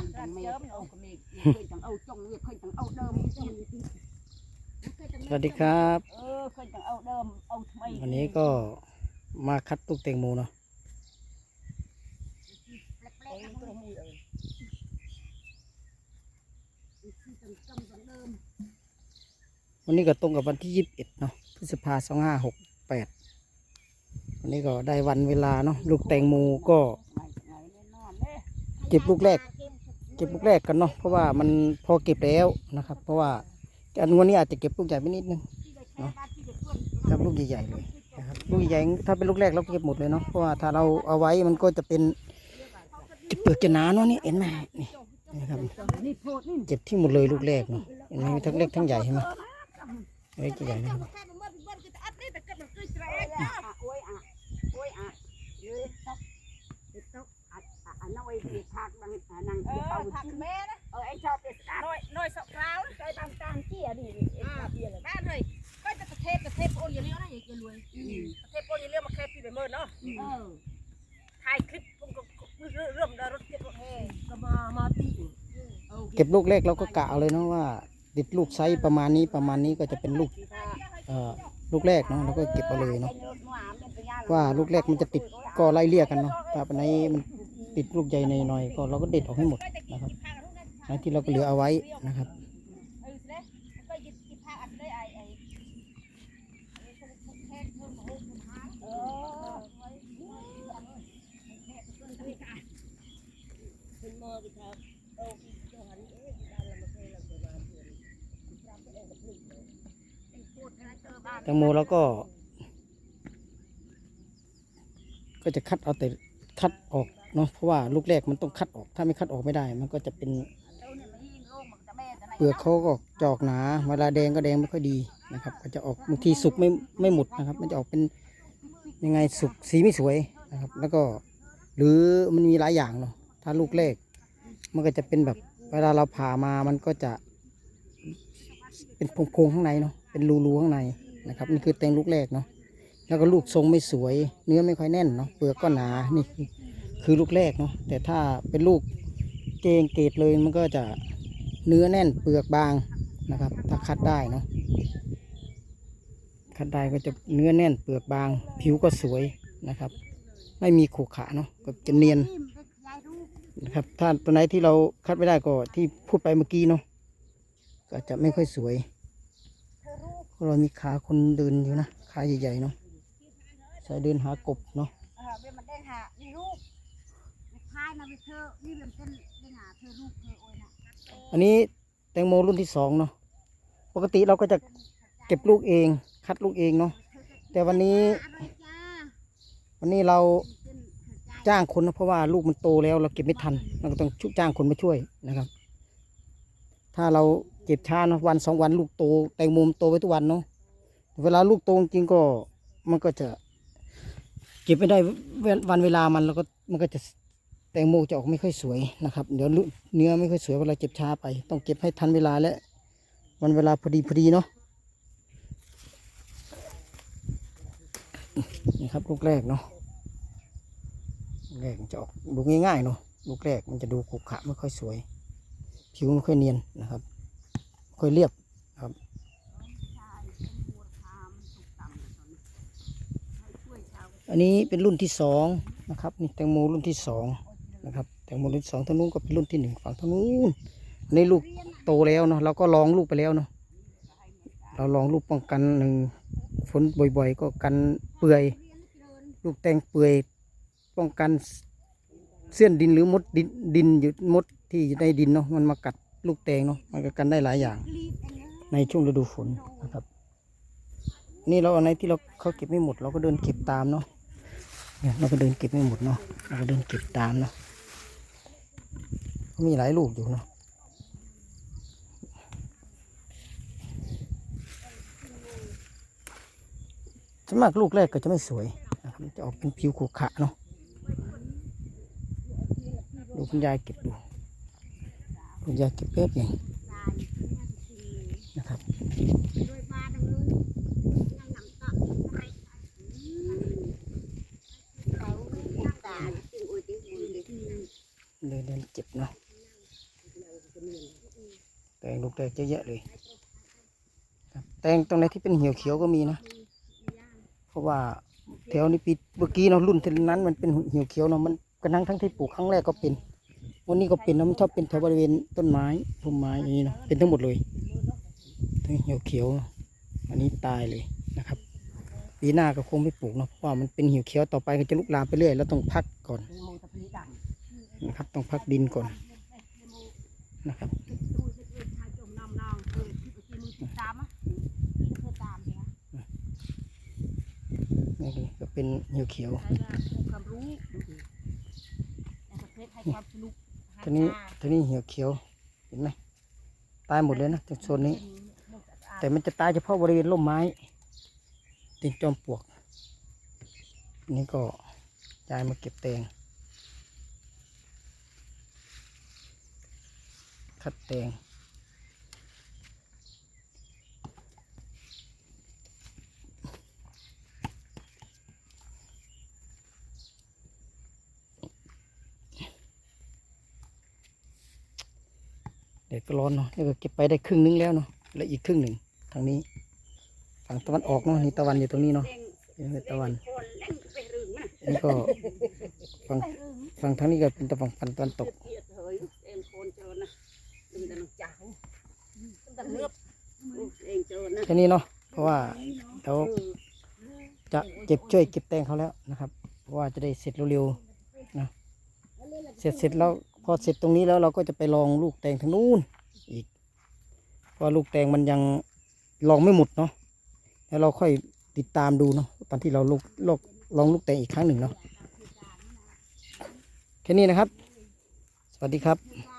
ตักจังไม่เมเอเคยจังเอาจงเคยจังเอาเดิมสวัสดีครับวันนี้ก็มาคัดลูกเตงโมเนาะวันนี้ก็ตรงกับวันที่ยี่สิบเอ็ดเนาะพฤษภาสองห้าหกแปดวันนี้ก็ได้วันเวลาเนาะลูกแตงโมก็ เก็บลูกแรก ก็บลูกแรกกันเนาะเพราะว่ามันพอเก็บแล้วนะครับ เพราะว่าอันวันนี้อาจจะเก็บลูกใหญ่ไปนิดนึงเนาะครับลูกใหญ่ๆเลยนะครับลูกใหญ่ถ้าเป็นลูกแรกเราเก็บหมดเลยเนาะเพราะว่าถ้าเราเอาไว้มันก็จะเป็นจะเปลือกจะหนาเนาะนี่เห็นไหมนี่นะครับเก็บที่หมดเลยลูกแรกเนาะเห็นไหมมีทั้งเล็กทั้งใหญ่ใช่ไหมเล็กใหญ่นะครับ รวยประเทศโอนอย่าเลี้ยวมาแค่พี่ไปเมินเนาะเออถ่ายคลิปผมก็เริ่มได้รถเทียบรถแห่ก็มามาตีเก็บลูกแรกเราก็กะเอาเลยเนาะว่า ติดลูกไซส์ประมาณนี้ประมาณนี้ก็จะเป็นลูกเอ่อลูกแรกเนาะเราก็เก็บเอาเลยเนาะว่าลูกแรกมันจะติดก็ไล่เลี่ยกันเนาะถ้าปันไหนมันติดลูกใหญ่หน่อยๆก็เราก็เด็ดออกให้หมดนะครับอันที่เราก็เหลือเอาไว้นะครับ เออสิก็ยิบยิบผ้าอันได้ไอ้ไอ้แค่เพิ่มของคุณหางเออ แตงโมแล้วก็ ก็จะคัดเอาแต่คัดออกเนาะเพราะว่าลูกแรกมันต้องคัดออก ถ้าไม่คัดออกไม่ได้ มันก็จะเป็นเปลือกเขาก็จอกหนาเวลาแดงก็แดงไม่ค่อยดีนะครับ ก็จะออกบางทีสุกไม่ไม่หมดนะครับ มันจะออกเป็นยังไงสุกสีไม่สวยนะครับ แล้วก็ หรือมันมีหลายอย่างเนาะถ้าลูกแรก มันก็จะเป็นแบบเวลาเราผ่ามามันก็จะเป็นโพรงๆข้างในเนาะเป็นรูๆข้างในนะครับ นี่คือแตงลูกแรกเนาะแล้วก็ลูกทรงไม่สวย เนื้อไม่ค่อยแน่นเนาะเปลือกก็หนานี่คือคือลูกแรกเนาะแต่ถ้าเป็นลูกเกงเกตเลยมันก็จะเนื้อแน่นเปลือกบางนะครับ ถ้าคัดได้เนาะคัดได้ก็จะเนื้อแน่นเปลือกบาง ผิวก็สวยนะครับ ไม่มีขรุขระเนาะก็จะเนียน นะครับ ถ้าตัวไหนที่เราคัดไม่ได้ก็ที่พูดไปเมื่อกี้เนาะก็จะไม่ค่อยสวยเรามีขาคนเดินอยู่นะขาใหญ่ๆเนาะใส่เดินหากบเนาะเวมันได้หานี่ลูกพายมาไปเธอนี่เป็นเป็นได้หาเธอลูกเธอโอยนะอันนี้แตงโมรุ่นที่สองเนาะปกติเราก็จะเก็บลูกเอง คัดลูกเองเนาะแต่วันนี้ วันนี้เรา จ้างคนนะเพราะว่าลูกมันโตแล้วเราเก็บไม่ทันเราก็ต้องชุจ้างคนมาช่วยนะครับ ถ้าเราเก็บช้านะวันสองวันลูกโตแตงโมมโตไปทุกวันเนาะเวลาลูกโตจริงก็มันก็จะ เก็บไม่ได้วันเวลามันแล้วก็มันก็จะแตงโมจะออกไม่ค่อยสวยนะครับ เดี๋ยวเนื้อไม่ค่อยสวยเวลาเก็บช้าไป ต้องเก็บให้ทันเวลาและวันเวลาพอดีพอดีเนาะนี่ครับลูกแรกเนาะ แรกมันจะออกดูง่ายๆเนาะลูกแรกมันจะดูขรุขระไม่ค่อยสวย ผิวไม่ค่อยเนียนนะครับค่อยเรียบครับอันนี้เป็นรุ่นที่สองนะครับนี่แตงโมรุ่นที่สองนะครับแตงโมรุ่นสองทางนู้นก็เป็นรุ่นที่หนึ่งฝั่งทางนู้นอันลูกโตแล้วเนาะเราก็ลองลูกไปแล้วเนาะเราลองลูกป้องกันหนึ่งฝนบ่อยๆ ก็กันเปื่อย ลูกแตงเปื่อย ป้องกันเส้นดินหรือมดดินดินอยู่มดที่อยู่ในดินเนาะมันมากัดลูกแตงเนาะมันก็กันได้หลายอย่าง ในช่วงฤดูฝนนะครับ นี่เราอาในที่เราเขาเก็บไม่หมด เราก็เดินเก็บตามเนาะเนี่ยเราก็เดินเก็บไม่หมดเนาะเราก็เดินเก็บตามเนาะมีหลายลูกอยู่เนาะสวนมากลูกแรกก็จะไม่สวยนะครับจะออกเป็นผิวขรุขระเนาะ คุณยายเก็บดู คุณยายเก็บแป๊บหนึ่งนะครับเล่นำตักไปเขาตาจริงโอ้ยจริงโอ้ยจริงเดินเดินเจ็บเนาะแตงลูกแตกเยอะแยะเลยแตงตรงไหนที่เป็นเหี่ยวเขียวก็มีนะ เพราะว่าแถวนี้ปีเมื่อกี้เนาะรุ่นที่นั้นมันเป็นเหี่ยวเขียวเนาะมันกระทั่งทั้งที่ปลูกครั้งแรกก็เป็น วันนี้ก็เป็นนะมันชอบเป็นแถวบริเวณต้นไม้พุ่มไม้อย่างนี้เนาะเป็นทั้งหมดเลยทั้งเหี่ยวเขียวอันนี้ตายเลยนะครับปีหน้าก็คงไม่ปลูกเนาะเพราะว่ามันเป็นเหี่ยวเขียวต่อไปก็จะลุกลามไปเรื่อยแล้วต้องพักก่อนนะครับต้องพักดินก่อนนะครับตู้เฮ็ดเวทชายจมน้ำนางเออที่ไปกินมือติดตามอะที่เคยตามเลยนะนี่ก็เป็นเหี่ยวเขียว ใครก็ให้ความรู้ในประเทศให้ความสนุกทีนี้ทีนี้เหี่ยวเขียว เห็นไหมตายหมดเลยนะจากโซนนี้ แต่มันจะตายเฉพาะบริเวณร่มไม้ติงจอมปลวก นี่ก็ย้ายมาเก็บแตงคัดแตง เด็กก็ร้อนเนาะนี่ก็เก็บไปได้ครึ่งนึงแล้วเนาะและอีกครึ่งหนึ่งทางนี้ฝั่งตะวันออกเนาะนี่ตะวันอยู่ตรงนี้เนาะเล่เป็นตะวันนี่ก็ฝั่งฝั่งทางนี้ก็เป็นตะฝั่งฝั่งตะวันตกเทียดเฮ้ยเอ็มคนเจอนะดึงแต่น้องจ่าตั้งแต่เนื้อเองเจอนะแค่นี้เนาะเพราะว่าเดี๋ยวจะเก็บช่วยเก็บแตงเขาแล้วนะครับ เพราะว่าจะได้เสร็จเร็วๆนะเสร็จเสร็จแล้ว พอเสร็จตรงนี้แล้วเราก็จะไปลองลูกแตงทางนู้นอีกเพราะลูกแตงมันยังลองไม่หมดเนาะแล้วเราค่อยติดตามดูเนาะตอนที่เราลูกลอกลองลูกแตงอีกครั้งหนึ่งเนาะแค่นี้นะครับ สวัสดีครับ